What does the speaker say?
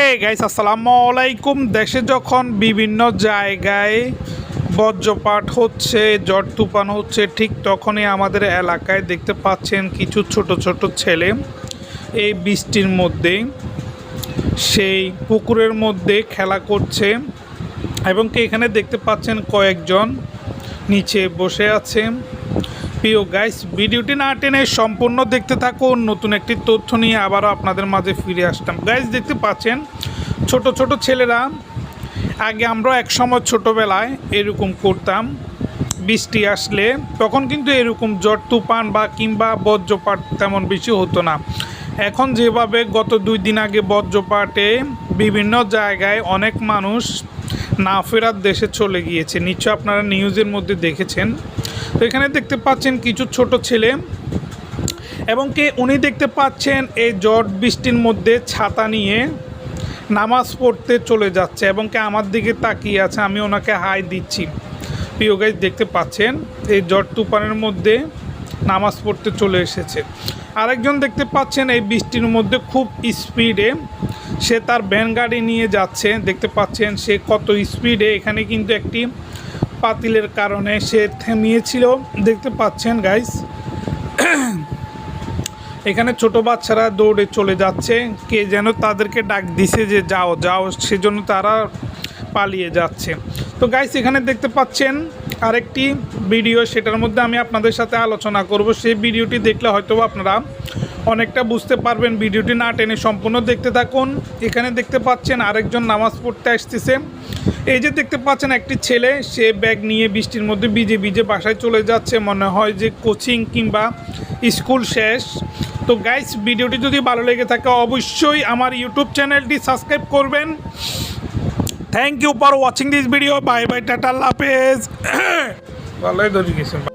Hey guys আসসালামু আলাইকুম। দেশে যখন বিভিন্ন জায়গায় বজ্রপাত হচ্ছে, ঝড় তুফান হচ্ছে, ঠিক তখনই আমাদের এলাকায় দেখতে পাচ্ছেন কিছু ছোট ছোট ছেলে এই বৃষ্টির মধ্যে, সেই পুকুরের মধ্যে খেলা করছে এবং কি এখানে দেখতে পাচ্ছেন কয়েকজন নিচে বসে আছে। প্রিয় গাইস ভিডিওটি না টেনে সম্পূর্ণ দেখতে থাকুন। নতুন একটি তথ্য নিয়ে আবারও আপনাদের মাঝে ফিরে আসতাম গাইস দেখতে পাচ্ছেন, ছোট ছোট ছেলেরা, আগে আমরা এক সময় ছোটোবেলায় এরকম করতাম, বৃষ্টি আসলে, তখন কিন্তু এরকম ঝড়, তুফান বা কিংবা বজ্রপাত তেমন বেশি হতো না। এখন যেভাবে গত দুই দিন আগে বজ্রপাতে বিভিন্ন জায়গায় অনেক মানুষ না ফেরার দেশে চলে গিয়েছে। নিশ্চয় আপনারা নিউজের মধ্যে দেখেছেন। তো এখানে দেখতে পাচ্ছেন কিছু ছোট ছেলে এবং কি উনি দেখতে পাচ্ছেন এই জট বৃষ্টির মধ্যে ছাতা নিয়ে নামাজ পড়তে চলে যাচ্ছে এবং কি আমার দিকে তাকিয়ে আছে, আমি ওনাকে হাই দিচ্ছি। প্রিয় গাইজ দেখতে পাচ্ছেন এই জট তুফানের মধ্যে নামাজ পড়তে চলে এসেছে। আরেকজন দেখতে পাচ্ছেন এই বৃষ্টির মধ্যে খুব স্পিডে সে তার ভ্যান গাড়ি নিয়ে যাচ্ছে, দেখতে পাচ্ছেন সে কত স্পিডে এখানে কিন্তু একটি পাতিলের কারণে সে থেমিয়েছিল। দেখতে পাচ্ছেন গাইস এখানে ছোট বাচ্চারা দৌড়ে চলে যাচ্ছে। কে যেন তাদেরকে ডাক দিছে যে, যাও যাও। সেজন্য তারা পালিয়ে যাচ্ছে। তো গাইস এখানে দেখতে পাচ্ছেন আরেকটি ভিডিও সেটার মধ্যে আমি আপনাদের সাথে আলোচনা করব। সেই ভিডিওটি দেখলে হয়তো আপনারা অনেকটা বুঝতে পারবেন ভিডিওটি না টেনে সম্পূর্ণ দেখতে থাকুন। এখানে দেখতে পাচ্ছেন আরেকজন নামাজ পড়তে আসতেছে। এই যে দেখতে পাচ্ছেন একটি ছেলে, সে ব্যাগ নিয়ে বৃষ্টির মধ্যে ভিজে ভিজে বাসায় চলে যাচ্ছে। মনে হয় যে কোচিং কিংবা স্কুল শেষ। তো গাইস ভিডিওটি যদি ভালো লেগে থাকে, অবশ্যই আমার ইউটিউব চ্যানেলটি সাবস্ক্রাইব করবেন। Thank you for watching this video bye bye tata, আল্লাহ হাফেজ। ভালোই ধরে গেছেন।